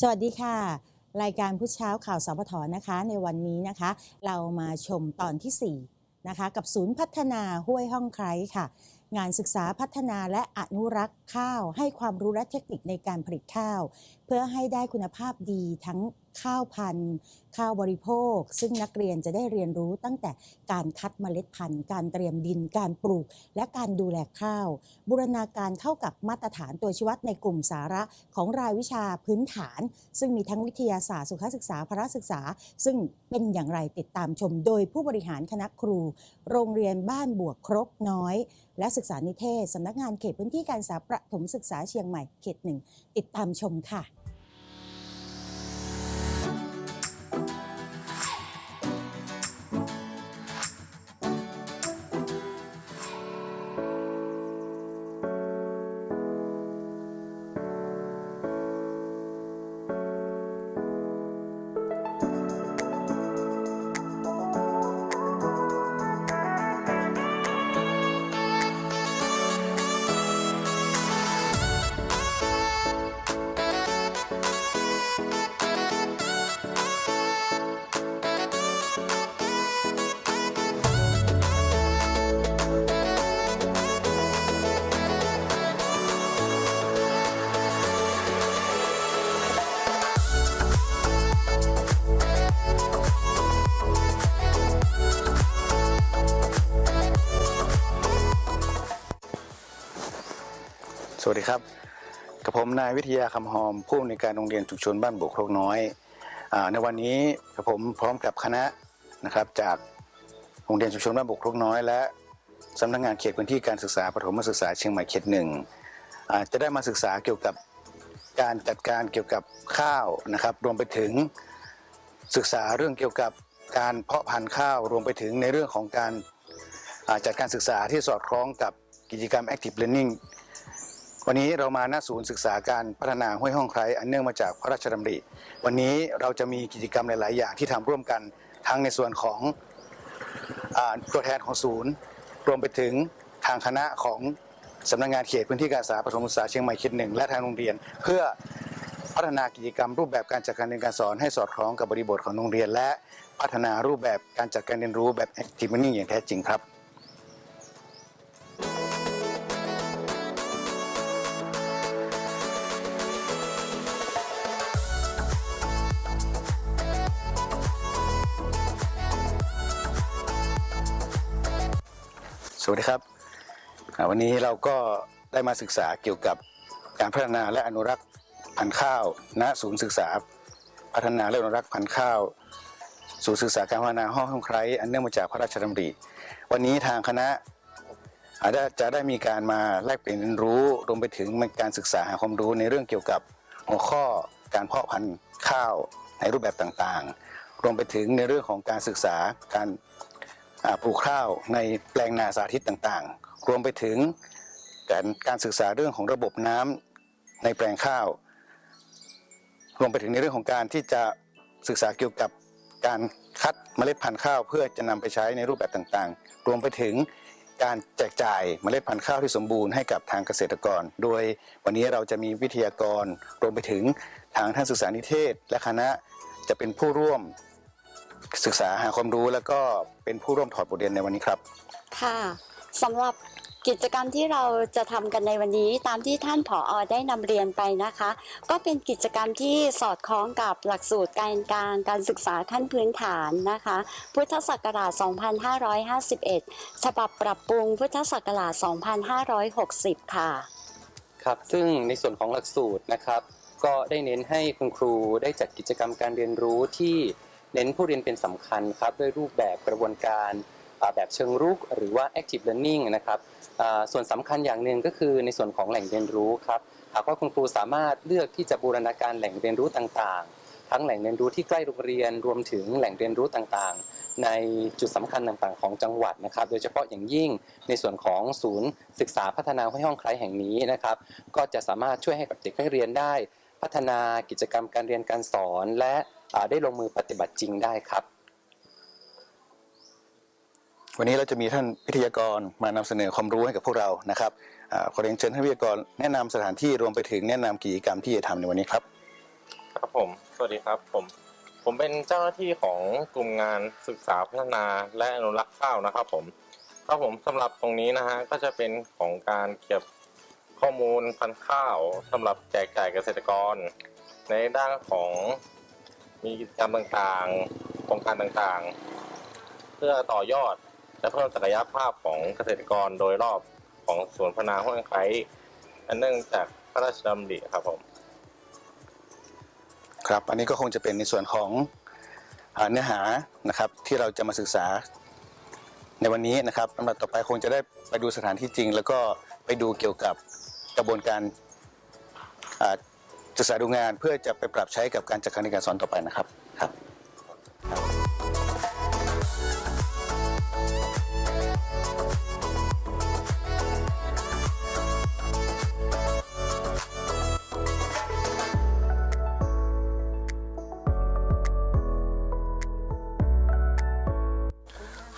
สวัสดีค่ะ รายการผู้เช้าข่าวสพทนะคะ ในวันนี้นะคะ เรามาชมตอนที่ 4 นะคะ กับศูนย์พัฒนาห้วยห้องไคร้ค่ะ งานศึกษาพัฒนาและอนุรักษ์ข้าว ให้ความรู้และเทคนิคในการผลิตข้าว เพื่อให้ได้คุณภาพดีทั้งข้าวพันธุ์ ข้าวบริโภค ซึ่งนักเรียนจะได้เรียนรู้ตั้งแต่การคัดเมล็ดพันธุ์ การเตรียมดินการปลูก และการดูแลข้าว บูรณาการเข้ากับมาตรฐานตัวชี้วัดในกลุ่มสาระของรายวิชาพื้นฐาน ซึ่งมีทั้งวิทยาศาสตร์สุขศึกษาพละศึกษา ซึ่งเป็นอย่างไรติดตามชม โดยผู้บริหารคณะครู โรงเรียนบ้านบวกครกน้อย และศึกษานิเทศสำนักงานเขตพื้นที่การศึกษาประถมศึกษาเชียงใหม่เขตหนึ่งติดตามชมค่ะ วัสดีครับกับผมนายวิทยาคำหอมผู้อำนวยการโรงเรียนชุมชนบ้านบุกโคกน้อยอในวันนี้กับผมพร้อมกับคณะนะครับจากโรงเรียนชุมชนบ้านบุกโคกน้อย และสำนักงานเขตพื้นที่การศึกษาประถมศึกษาเชียงใหม่เขตหนึ่งจะได้มาศึกษาเกี่ยวกับการจัดการเกี่ยวกับข้าวนะครับ รวมไปถึงศึกษาเรื่องเกี่ยวกับการเพาะพันธุ์ข้าวรวมไปถึงในเรื่องของการจัดการศึกษาที่สอดคล้องกับกิจกรรม Active Learning วันนี้เรามาหน้าศูนย์ศึกษาการพัฒนาห้วยห้องไคร้อันเนื่องมาจากพระราชดำริ วันนี้เราจะมีกิจกรรมหลาย ๆ อย่างที่ทำร่วมกันทั้งในส่วนของอตัวแทนของศูนย์ รวมไปถึงทางคณะของสำนักงานเขตพื้นที่การศึกษาประถมศึกษาเชียงใหม่เขตหนึ่งและทางโรงเรียน เพื่อพัฒนากิจกรรมรูปแบบการจัดการเรียนการสอนให้สอดคล้องกับบริบทของโรงเรียน และพัฒนารูปแบบการจัดการเรียนรู้แบบ active learning อย่างแท้จริงครับ สวัสดีครับ วันนี้เราก็ได้มาศึกษาเกี่ยวกับการพัฒนาและอนุรักษ์พันธุ์ข้าว ณ ศูนย์ศึกษา พัฒนาและอนุรักษ์พันธุ์ข้าว ศูนย์ศึกษาการพัฒนาห้องห้องไคร้อันเนื่องมาจากพระราชดำริ วันนี้ทางคณะอาจจะจะได้มีการมาแลกเปลี่ยนเรียนรู้รวมไปถึงการศึกษาหาความรู้ในเรื่องเกี่ยวกับหัวข้อการเพาะพันธุ์ข้าวในรูปแบบต่างๆ รวมไปถึงในเรื่องของการศึกษาการ ปลูกข้าวในแปลงนาสาธิตต่างๆ รวมไปถึงการการศึกษาเรื่องของระบบน้ำในแปลงข้าว รวมไปถึงในเรื่องของการที่จะศึกษาเกี่ยวกับการคัดเมล็ดพันธุ์ข้าว เพื่อจะนำไปใช้ในรูปแบบต่างๆ รวมไปถึงการแจกจ่ายเมล็ดพันธุ์ข้าวที่สมบูรณ์ให้กับทางเกษตรกร โดยวันนี้เราจะมีวิทยากร รวมไปถึงทางท่านศึกษานิเทศ และคณะจะเป็นผู้ร่วม ศึกษาหาความรู้แล้วก็เป็นผู้ร่วมถอดบทเรียนในวันนี้ครับ ค่ะสำหรับกิจกรรมที่เราจะทำกันในวันนี้ตามที่ท่านผออได้นำเรียนไปนะคะ ก็เป็นกิจกรรมที่สอดคล้องกับหลักสูตรการการการศึกษาขั้นพื้นฐานนะคะ พุทธศักราช 2551 ฉบับปรับปรุงพุทธศักราช 2560 ค่ะ ครับซึ่งในส่วนของหลักสูตรนะครับ ก็ได้เน้นให้คุณครูได้จัดกิจกรรมการเรียนรู้ที่ เน้นผู้เรียนเป็นสำคัญครับด้วยรูปแบบกระบวนการแบบเชิงรุกหรือว่า active learning นะครับส่วนสำคัญอย่างหนึ่งก็คือในส่วนของแหล่งเรียนรู้ครับหากว่าคุณครูสามารถเลือกที่จะบูรณาการแหล่งเรียนรู้ต่างๆ ทั้งแหล่งเรียนรู้ที่ใกล้โรงเรียนรวมถึงแหล่งเรียนรู้ต่างๆ ในจุดสำคัญต่างๆ ของจังหวัดนะครับ โดยเฉพาะอย่างยิ่งในส่วนของศูนย์ศึกษาพัฒนาห้วยห้องไคร้แห่งนี้นะครับ ก็จะสามารถช่วยให้กับเด็กนักเรียนได้ พัฒนากิจกรรมการเรียนการสอนและ ได้ลงมือปฏิบัติจริงได้ครับ วันนี้เราจะมีท่านวิทยากรมานำเสนอความรู้ให้กับพวกเรานะครับอาขอเรียนเชิญท่านวิทยากรแนะนำสถานที่รวมไปถึงแนะนำกิจกรรมที่จะทำในวันนี้ครับ ครับผม สวัสดีครับผมผมเป็นเจ้าหน้าที่ของกลุ่มงานศึกษาพัฒนาและอนุรักษ์ข้าวนะครับผมครับผมสำหรับตรงนี้นะฮะก็จะเป็นของการเก็บข้อมูลพันธุ์ข้าวสำหรับแจกจ่ายเกษตรกร ในด้านของ มีกิจกรรมต่างๆ โครงการต่างๆ เพื่อต่อยอดและเพิ่มศักยภาพของเกษตรกรโดยรอบของสวนพนาห้วยไคร้อันเนื่องจากพระราชดำริครับผมครับ อันนี้ก็คงจะเป็นในส่วนของเนื้อหานะครับที่เราจะมาศึกษาในวันนี้นะครับลำดับต่อไปคงจะได้ไปดูสถานที่จริง แล้วก็ไปดูเกี่ยวกับกระบวนการ ศึกษาดูงานเพื่อจะไปปรับใช้กับการจัดการเรียนการสอนต่อไปนะครับครับ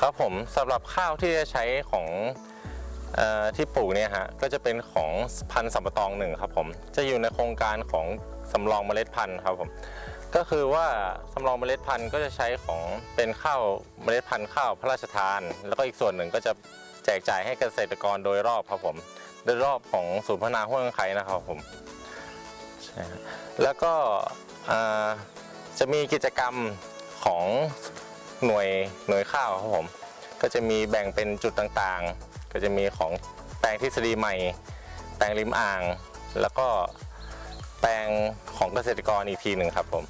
ครับผมสำหรับข้าวที่จะใช้ของ ที่ปลูกเนี่ยฮะก็จะเป็นของพันธุ์สัมปะตองหนึ่งครับผมจะอยู่ในโครงการของสำรองเมล็ดพันธุ์ครับผมก็คือว่าสำรองเมล็ดพันธุ์ก็จะใช้ของเป็นข้าวเมล็ดพันธุ์ข้าวพระราชทาน แล้วก็อีกส่วนหนึ่งก็จะแจกจ่ายให้เกษตรกรโดยรอบครับผมโดยรอบของศูนย์พัฒนาห้วยไคนะครับผมใช่ครับแล้วก็จะมีกิจกรรมของหน่วยหน่วยข้าวครับผมก็จะมีแบ่งเป็นจุดต่างๆ ก็จะมีของแปลงทฤษฎีใหม่ แปลงริมอ่าง แล้วก็แปลงของเกษตรกรอีกทีหนึ่งครับผม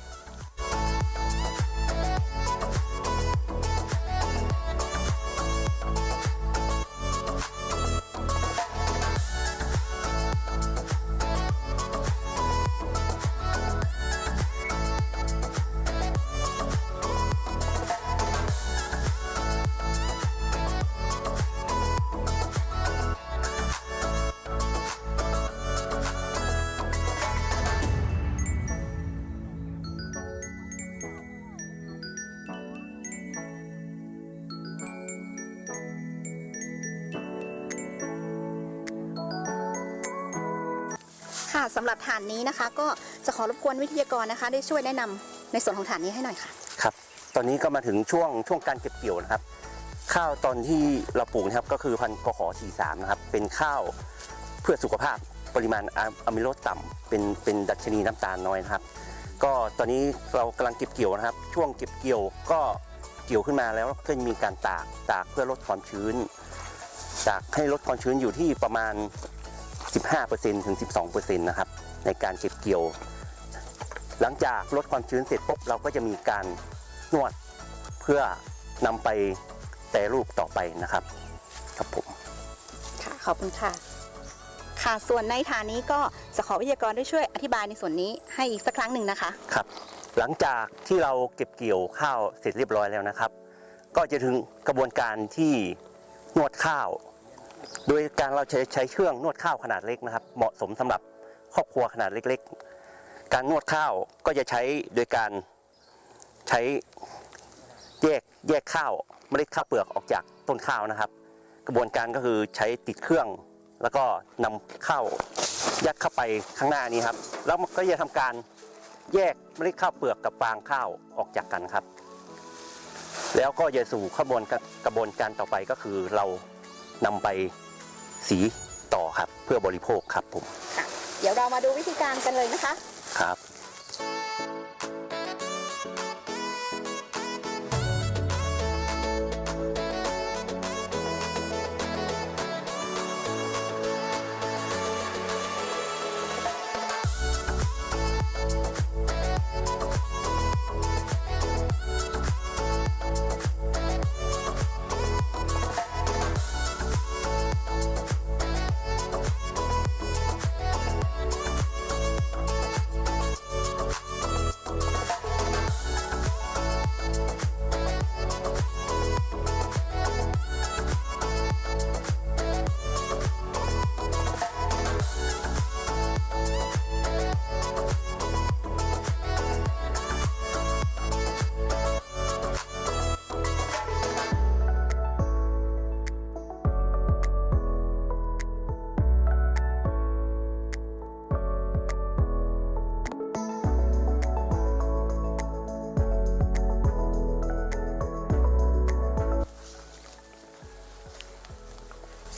ค่ะสำหรับฐานนี้นะคะ ก็จะขอรบกวนวิทยากรนะคะ ได้ช่วยแนะนำในส่วนของฐานนี้ให้หน่อยค่ะ ครับ ตอนนี้ก็มาถึงช่วงช่วงการเก็บเกี่ยวนะครับ ข้าวตอนที่เราปลูกนะครับก็คือพันธุ์กขอ43นะครับ เป็นข้าวเพื่อสุขภาพปริมาณอะอะมิโลต่ำเป็นเป็นดัชนีน้ำตาลน้อยนะครับ ก็ตอนนี้เรากำลังเก็บเกี่ยวนะครับ ช่วงเก็บเกี่ยวก็เกี่ยวขึ้นมาแล้วก็จะมีการตากตากเพื่อลดความชื้น ตากให้ลดความชื้นอยู่ที่ประมาณ 15%ถึง 12%นะครับในการเก็บเกี่ยว หลังจากลดความชื้นเสร็จปุ๊บเราก็จะมีการนวดเพื่อนำไปแต่รูปต่อไปนะครับครับผมค่ะขอบคุณค่ะ ค่ะส่วนในฐานนี้ก็จะขอวิทยากรได้ช่วยอธิบายในส่วนนี้ให้อีกสักครั้งหนึ่งนะคะครับ หลังจากที่เราเก็บเกี่ยวข้าวเสร็จเรียบร้อยแล้วนะครับ ก็จะถึงกระบวนการที่นวดข้าว โดยการเราใช้ใช้เครื่องนวดข้าวขนาดเล็กนะครับ เหมาะสมสำหรับครอบครัวขนาดเล็ก ๆ การนวดข้าวก็จะใช้โดยการใช้แยกแยกข้าวเมล็ดข้าวเปลือกออกจากต้นข้าวนะครับ กระบวนการก็คือใช้ติดเครื่อง แล้วก็นำข้าวยัดเข้าไปข้างหน้านี้ครับ แล้วก็จะทำการแยกเมล็ดข้าวเปลือกกับฟางข้าวออกจากกันครับ แล้วก็จะสู่กระบวนกระบวนการต่อไปก็คือเรา นำไปสีต่อครับเพื่อบริโภคครับผม เดี๋ยวเรามาดูวิธีการกันเลยนะคะ ครับ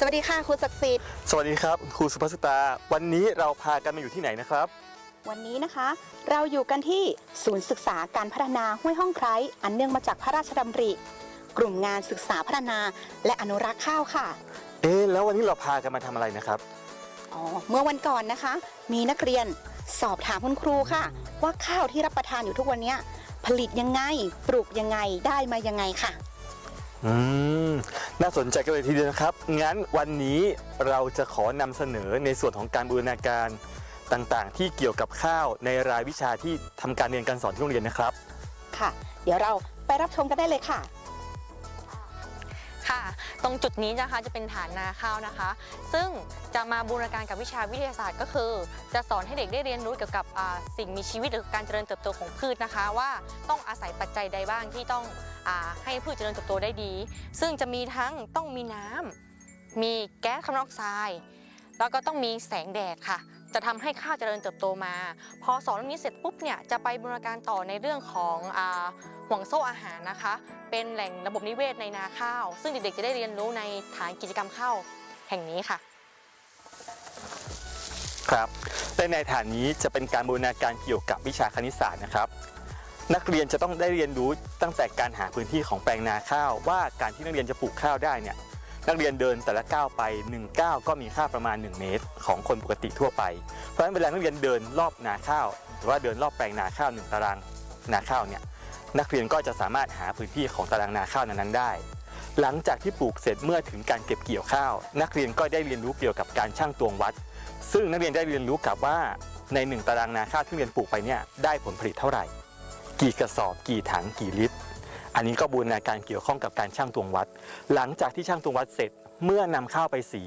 สวัสดีค่ะครูศักดิ์สิทธิ์สวัสดีครับครูสุภาสตา วันนี้เราพากันมาอยู่ที่ไหนนะครับ วันนี้นะคะ เราอยู่กันที่ศูนย์ศึกษาการพัฒนาห้วยห้องไคร้อันเนื่องมาจากพระราชดำริ กลุ่มงานศึกษาพัฒนา และอนุรักษ์ข้าวค่ะ เอ๊ะแล้ววันนี้เราพากันมาทำอะไรนะครับ อ๋อเมื่อวันก่อนนะคะ มีนักเรียนสอบถามคุณครูค่ะ ว่าข้าวที่รับประทานอยู่ทุกวันเนี้ยผลิตยังไงปลูกยังไงได้มายังไงค่ะ อืมน่าสนใจกันเลยทีเดียวนะครับ งั้นวันนี้เราจะขอนำเสนอในส่วนของการบูรณาการต่างๆ ที่เกี่ยวกับข้าวในรายวิชาที่ทำการเรียนการสอนที่โรงเรียนนะครับ ค่ะ เดี๋ยวเราไปรับชมกันได้เลยค่ะ ค่ะ ตรงจุดนี้นะคะจะเป็นฐานนาข้าวนะคะ ซึ่งจะมาบูรณาการกับวิชาวิทยาศาสตร์ก็คือ จะสอนให้เด็กได้เรียนรู้เกี่ยวกับสิ่งมีชีวิตหรือการเจริญเติบโตของพืชนะคะ ว่าต้องอาศัยปัจจัยใดบ้างที่ต้องอให้พืชเจริญเติบโตได้ดี ซึ่งจะมีทั้งต้องมีน้ำมีแก๊สคาร์บอนไดออกไซด์แล้วก็ต้องมีแสงแดดค่ะ จะทำให้ข้าวเจริญเติบโตมา พอสอนเรื่องนี้เสร็จปุ๊บเนี่ยจะไปบูรณาการต่อในเรื่องของห่วงโซ่อาหารนะคะ เป็นแหล่งระบบนิเวศในนาข้าว ซึ่งเด็กๆจะได้เรียนรู้ในฐานกิจกรรมข้าวแห่งนี้ค่ะครับและในฐานนี้จะเป็นการบูรณาการเกี่ยวกับวิชาคณิตศาสตร์นะครับ นักเรียนจะต้องได้เรียนรู้ตั้งแต่การหาพื้นที่ของแปลงนาข้าว ว่าการที่นักเรียนจะปลูกข้าวได้เนี่ย นักเรียนเดินแต่ละก้าวไป 1 ก้าวก็มีค่าประมาณ 1 เมตร ของคนปกติทั่วไป เพราะฉะนั้นเวลานักเรียนเดินรอบนาข้าว หรือว่าเดินรอบแปลงนาข้าวหนึ่งตารางนาข้าวเนี่ยนักเรียนก็จะสามารถหาพื้นที่ของตารางนาข้าวนั้นๆได้ หลังจากที่ปลูกเสร็จเมื่อถึงการเก็บเกี่ยวข้าว นักเรียนก็ได้เรียนรู้เกี่ยวกับการชั่งตวงวัด ซึ่งนักเรียนได้เรียนรู้กับว่าในหนึ่งตารางนาข้าวที่เรียนปลูกไปเนี่ยได้ผลผลิตเท่าไหร่ กี่กระสอบ กี่ถัง กี่ลิตร อันนี้ก็บูรณาการเกี่ยวข้องกับการชั่งตวงวัด หลังจากที่ชั่งตวงวัดเสร็จเมื่อนำข้าวไปสี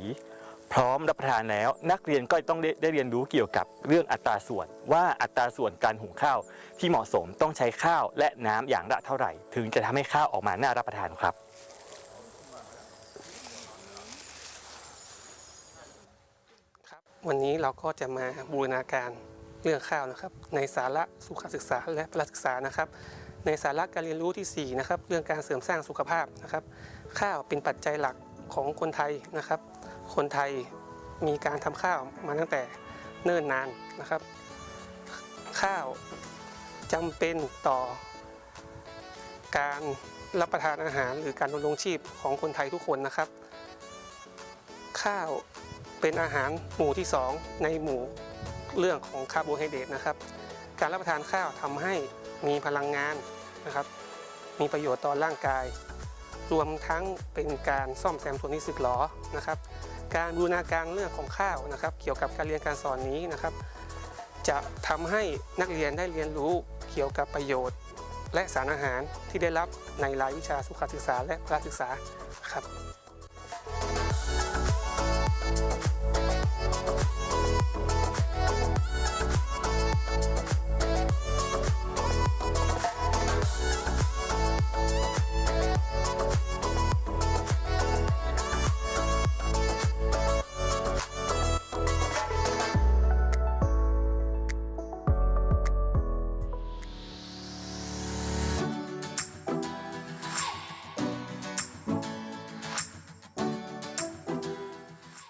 พร้อมรับประทานแล้ว นักเรียนก็ต้องได้ได้เรียนรู้เกี่ยวกับเรื่องอัตราส่วน ว่าอัตราส่วนการหุงข้าวที่เหมาะสมต้องใช้ข้าวและน้ำอย่างละเท่าไหร่ ถึงจะทำให้ข้าวออกมาน่ารับประทานครับครับวันนี้เราก็จะมาบูรณาการเรื่องข้าวนะครับ ในสาระสุขศึกษาและประศึกษานะครับ ในสาระการเรียนรู้ที่ 4 นะครับ เรื่องการเสริมสร้างสุขภาพนะครับ ข้าวเป็นปัจจัยหลักของคนไทยนะครับ คนไทยมีการทำข้าวมาตั้งแต่เนิ่นนานนะครับ ข้าวจำเป็นต่อ การรับประทานอาหารหรือการดำรงชีพของคนไทยทุกคนนะครับ ข้าวเป็นอาหารหมู่ที่ 2 ในหมู่เรื่องของคาร์โบไฮเดรตนะครับ การรับประทานข้าวทำให้ มีพลังงานนะครับ มีประโยชน์ต่อร่างกาย รวมทั้งเป็นการซ่อมแซมส่วนที่สึกหรอนะครับ การบูรณาการเรื่องของข้าวนะครับ เกี่ยวกับการเรียนการสอนนี้นะครับ จะทำให้นักเรียนได้เรียนรู้เกี่ยวกับประโยชน์ และสารอาหารที่ได้รับในรายวิชาสุขศึกษาและพละศึกษาครับ